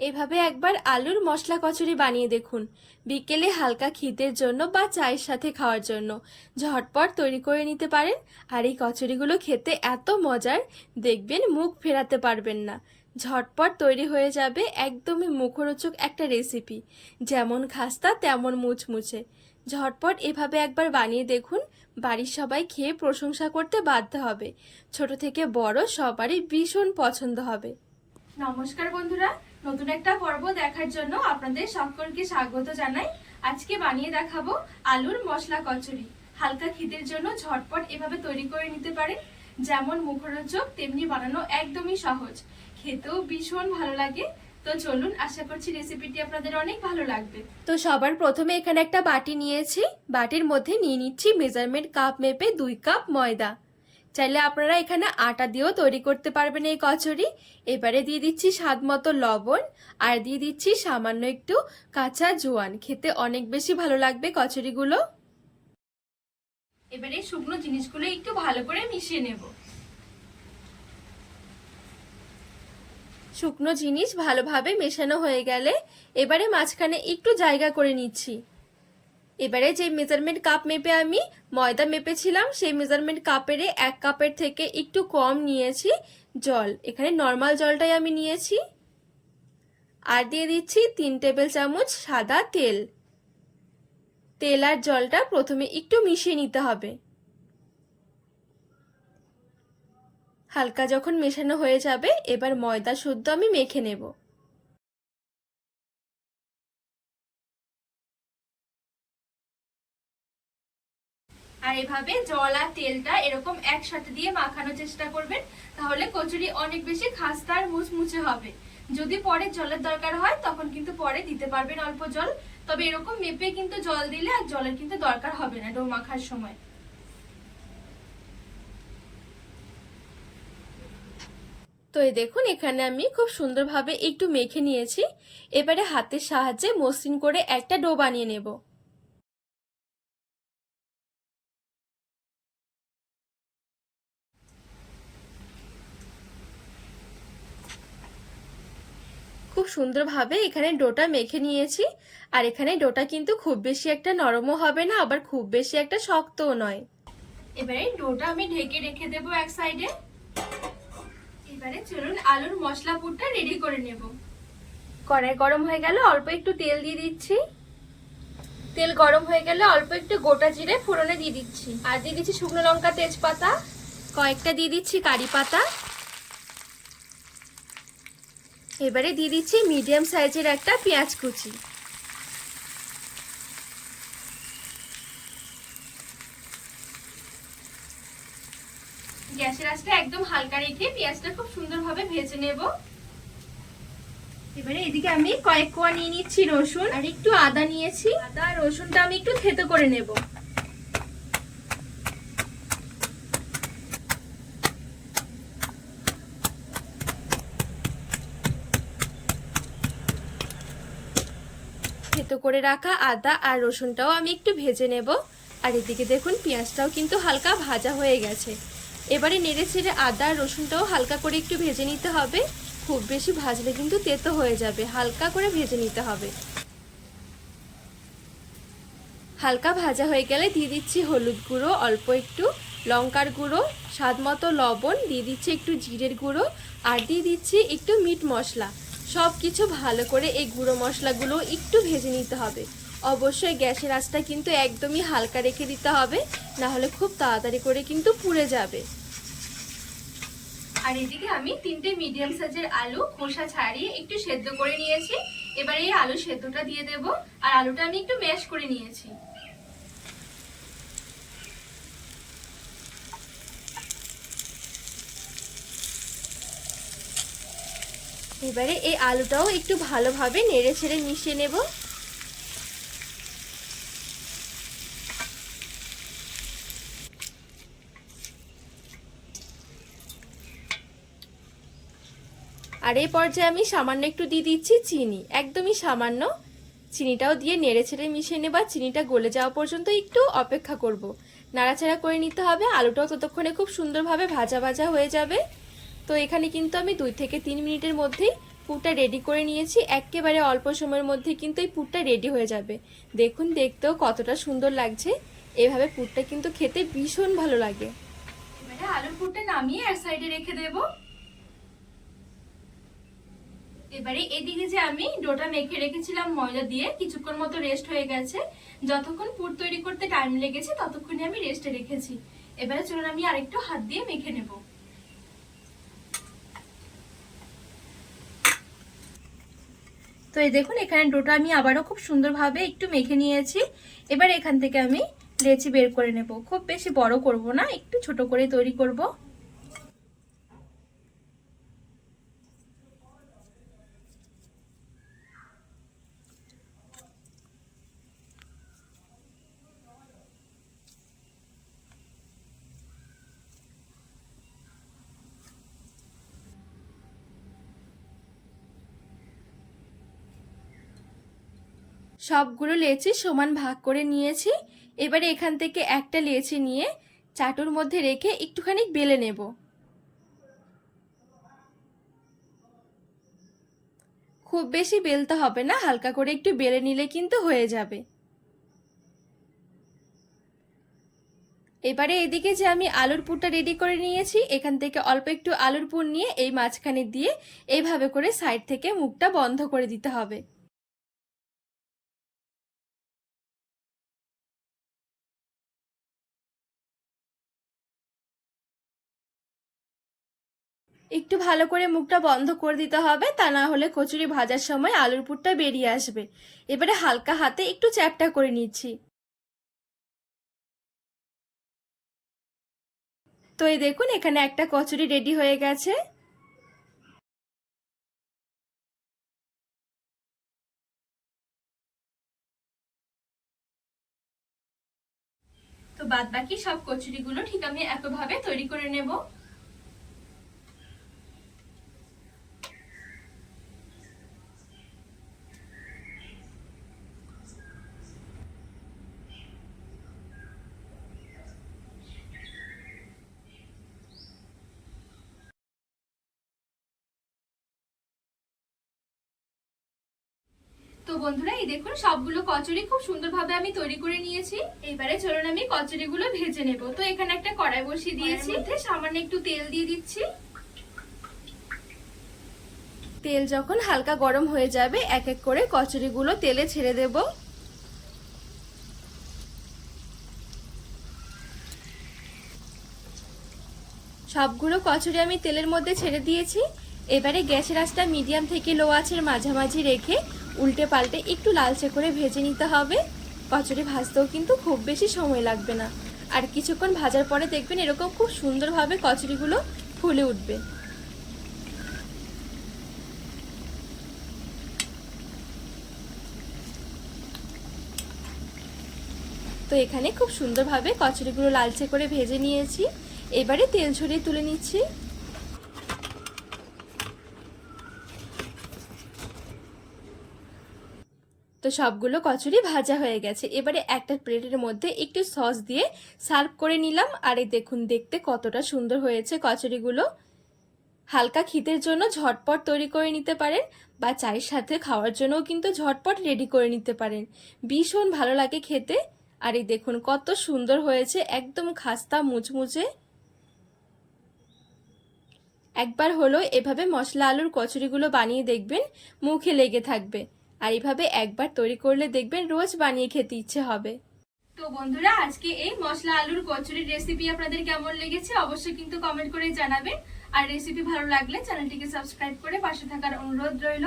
এভাবে একবার আলুর মশলা কচুরি বানিয়ে দেখুন। বিকেলে হালকা খিদের জন্য বা চায়ের সাথে খাওয়ার জন্য। ঝটপট তৈরি করে নিতে পারেন। আর এই কচুরিগুলো খেতে এত মজার, দেখবেন মুখ ফেরাতে পারবেন না। ঝটপট তৈরি হয়ে যাবে একদমই মুখরোচক একটা রেসিপি। যেমন খাস্তা, তেমন মুচমুচে। ঝটপট এভাবে একবার বানিয়ে দেখুন। বাড়ির সবাই খেয়ে প্রশংসা করতে বাধ্য হবে। ছোট থেকে বড় সবারই ভীষণ পছন্দ হবে। নমস্কার বন্ধুরা। নতুন একটা পর্ব দেখার জন্য আপনাদের সকলকে স্বাগত জানাই। আজকে বানিয়ে দেখাবো আলুর মশলা কচুরি। হালকা খিদের জন্য ঝটপট এভাবে তৈরি করে নিতে পারেন। যেমন মুখরোচক, তেমনি বানানো একদমই সহজ। খেতেও ভীষণ ভালো লাগে। তো চলুন, আশা করছি রেসিপিটি আপনাদের অনেক ভালো লাগবে। তো সবার প্রথমে এখানে একটা বাটি নিয়েছি। বাটির মধ্যে নিয়ে নিচ্ছি মেজারমেন্ট কাপ মেপে দুই কাপ ময়দা। চাইলে আপনারা এখানে আটা দিয়েও তৈরি করতে পারবেন এই কচুরি। এবারে দিয়ে দিচ্ছি স্বাদ মতো লবণ আর দিয়ে দিচ্ছি সামান্য একটু কাঁচা জোয়ান। খেতে অনেক বেশি ভালো লাগবে কচুরিগুলো। এবারে শুকনো জিনিসগুলো একটু ভালো করে মিশিয়ে নেব। শুকনো জিনিস ভালোভাবে মেশানো হয়ে গেলে এবারে মাঝখানে একটু জায়গা করে নিচ্ছি। এবারে যে মেজারমেন্ট কাপ মেপে আমি ময়দা মেপেছিলাম, সেই মেজারমেন্ট কাপের এক কাপের থেকে একটু কম নিয়েছি জল। এখানে নর্মাল জলটাই আমি নিয়েছি। আর দিয়ে দিচ্ছি তিন টেবিল চামচ সাদা তেল। তেল আর জলটা প্রথমে একটু মিশিয়ে নিতে হবে। হালকা যখন মেশানো হয়ে যাবে, এবার ময়দা শুদ্ধ আমি মেখে নেব। আর এভাবে জল আর তেলটা এরকম একসাথে দিয়ে মাখানোর চেষ্টা করবেন, তাহলে কচুরি অনেক বেশি খাস্তা আর মুচমুচে হবে। যদি পরে জলের দরকার হয়, তখন কিন্তু পরে দিতে পারবেন অল্প জল। তবে এরকম মেপে কিন্তু জল দিলে আর জলের কিন্তু দরকার হবে না ডো মাখার সময়। তো এই দেখুন, এখানে আমি খুব সুন্দরভাবে একটু মেখে নিয়েছি। এবারে হাতের সাহায্যে মসৃণ করে একটা ডো বানিয়ে নেব। খুব সুন্দরভাবে এখানে ডোটা মেখে নিয়েছি। আর এখানে ডোটা কিন্তু খুব বেশি একটা নরমও হবে না, আবার খুব বেশি একটা শক্তও নয়। এবারে ডোটা আমি ঢেকে রেখে দেবো এক সাইডে। এবারে চলুন আলুর মশলা পুরটা রেডি করে নেব। কড়াই গরম হয়ে গেল অল্প একটু তেল দিয়ে দিচ্ছি। তেল গরম হয়ে গেলে অল্প একটু গোটা জিরে ফোড়নে দিয়ে দিচ্ছি। আর দিয়ে দিচ্ছি শুকনো লঙ্কা তেজপাতা, কয়েকটা দিয়ে দিচ্ছি কারি পাতা। এবারে দিয়ে দিচ্ছি মিডিয়াম সাইজের একটা পেঁয়াজ কুচি। গ্যাসের আঁচটা একদম হালকা রেখে পেঁয়াজটা খুব সুন্দরভাবে ভেজে নেব। এবারে এদিকে আমি কয়েক কোয়া নিয়ে নিচ্ছি রসুন আর একটু আদা নিয়েছি। আদা রসুনটা আমি একটু থেতো করে নেব। থেতো করে রাখা আদা আর রসুনটাও আমি একটু ভেজে নেব। আর এদিকে দেখুন, পেঁয়াজটাও কিন্তু হালকা ভাজা হয়ে গেছে। এবারে নেড়ে ছেড়ে আদা আর রসুনটাও হালকা করে একটু ভেজে নিতে হবে। খুব বেশি ভাজলে কিন্তু তেতো হয়ে যাবে, হালকা করে ভেজে নিতে হবে। হালকা ভাজা হয়ে গেলে দিয়ে দিচ্ছি হলুদ গুঁড়ো, অল্প একটু লঙ্কার গুঁড়ো স্বাদ মতো লবণ, দিয়ে দিচ্ছি একটু জিরের গুঁড়ো, আর দিয়ে দিচ্ছি একটু মিট মশলা। সব কিছু ভালো করে এই গুঁড়ো মশলাগুলো একটু ভেজে নিতে হবে। অবশ্যই গ্যাসের আঁচটা কিন্তু একদমই হালকা রেখে দিতে হবে না হলে খুব তাড়াতাড়ি করে কিন্তু পুড়ে যাবে। আর এদিকে আমি তিনটে মিডিয়াম সাইজের আলু খোসা ছাড়িয়ে একটু সেদ্ধ করে নিয়েছি। এবার এই আলু সেদ্ধটা দিয়ে দেব। আর আলুটা আমি একটু ম্যাশ করে নিয়েছি। এবারে এই আলুটাও একটু ভালোভাবে নেড়ে ছেড়ে মিশিয়ে নেব। আর এই পর্যায়ে আমি সামান্য একটু দিয়ে দিচ্ছি চিনি, একদমই সামান্য। চিনিটাও দিয়ে নেড়ে ছেড়ে মিশিয়ে নেবা চিনিটা গলে যাওয়া পর্যন্ত একটু অপেক্ষা করব। নাড়াচাড়া করে নিতে হবে, আলুটাও ততক্ষণে খুব সুন্দরভাবে ভাজা ভাজা হয়ে যাবে। তো এখানে কিন্তু আমি দুই থেকে তিন মিনিটের মধ্যেই পুরটা রেডি করে নিয়েছি। একেবারে অল্প সময়ের মধ্যে কিন্তু এই পুরটা রেডি হয়ে যাবে। দেখুন, দেখতেও কতটা সুন্দর লাগছে। এভাবে পুরটা কিন্তু খেতে ভীষণ ভালো লাগে। এবারে আলুর পুরটা নামিয়ে এক সাইডে রেখে দেব। এবারে এদিকে যে আমি ডোটা মেখে রেখেছিলাম ময়দা দিয়ে, কিছুক্ষণ মতো রেস্ট হয়ে গেছে। যতক্ষণ পুর তৈরি করতে টাইম লেগেছে, ততক্ষণে আমি রেস্টে রেখেছি। এবারে চলুন, আমি আরেকটু হাত দিয়ে মেখে নেব। তো এই দেখুন, এখানে ডোটা আমি আবারও খুব সুন্দরভাবে একটু মেখে নিয়েছি। এবার এখান থেকে আমি লেচি বের করে নেব। খুব বেশি বড় করব না, একটু ছোট করে তৈরি করব। সবগুলো লেচি সমান ভাগ করে নিয়েছি। এবারে এখান থেকে একটা লেচি নিয়ে চাটুর মধ্যে রেখে একটুখানি বেলে নেব। খুব বেশি বেলতে হবে না, হালকা করে একটু বেলে নিলে কিন্তু হয়ে যাবে। এবারে এদিকে যে আমি আলুর পুরটা রেডি করে নিয়েছি, এখান থেকে অল্প একটু আলুর পুর নিয়ে এই মাঝখানে দিয়ে এইভাবে করে সাইড থেকে মুখটা বন্ধ করে দিতে হবে। একটু ভালো করে মুখটা বন্ধ করে দিতে হবে, তা না হলে কচুরি ভাজার সময় আলুর পুরটা বেরিয়ে আসবে। এবারে হালকা হাতে একটু চ্যাপটা করে নিচ্ছি। তো এই দেখুন, এখানে একটা কচুরি রেডি হয়ে গেছে। তো বাদ বাকি সব কচুরিগুলো ঠিক আমি একভাবে তৈরি করে নেব। বন্ধুরা এই দেখুন সবগুলো কচুরি খুব সুন্দরভাবে আমি তৈরি করে নিয়েছি। এবারে চলুন আমি কচুরিগুলো ভেজে নেব। তো এখানে একটা কড়াই বসিয়ে দিয়েছি। সামান্য একটু তেল দিয়ে দিচ্ছি। তেল যখন হালকা গরম হয়ে যাবে এক এক করে কচুরিগুলো তেলে ছেড়ে দেব। সবগুলো কচুরি আমি তেলের মধ্যে ছেড়ে দিয়েছি। এবারে গ্যাসের আঁচটা মিডিয়াম থেকে লো আঁচের মাঝামাঝি রেখে উল্টে পাল্টে একটু লালচে করে ভেজে নিতে হবে। কচুরি ভাজতেও কিন্তু খুব বেশি সময় লাগবে না। আর কিছুক্ষণ ভাজার পরে দেখবেন এরকম খুব সুন্দরভাবে কচুরিগুলো ফুলে উঠবে। তো এখানে খুব সুন্দরভাবে কচুরিগুলো লালচে করে ভেজে নিয়েছি। এবারে তেল ছড়িয়ে তুলে নিচ্ছি। তো সবগুলো কচুরি ভাজা হয়ে গেছে। এবারে একটা প্লেটের মধ্যে একটু সস দিয়ে সার্ভ করে নিলাম। আর এই দেখুন, দেখতে কতটা সুন্দর হয়েছে কচুরিগুলো। হালকা খিদের জন্য ঝটপট তৈরি করে নিতে পারেন বা চায়ের সাথে খাওয়ার জন্যও কিন্তু ঝটপট রেডি করে নিতে পারেন। ভীষণ ভালো লাগে খেতে। আর এই দেখুন, কত সুন্দর হয়েছে, একদম খাস্তা মুচমুচে। একবার হলো এভাবে মশলা আলুর কচুরিগুলো বানিয়ে দেখবেন, মুখে লেগে থাকবে। আর এভাবে একবার তৈরি করলে দেখবেন রোজ বানিয়ে খেতে ইচ্ছে হবে। তো বন্ধুরা, আজকে এই মশলা আলুর কচুরির রেসিপি আপনাদের কেমন লেগেছে অবশ্যই কিন্তু কমেন্ট করে জানাবেন। আর রেসিপি ভালো লাগলে চ্যানেলটিকে সাবস্ক্রাইব করে পাশে থাকার অনুরোধ রইল।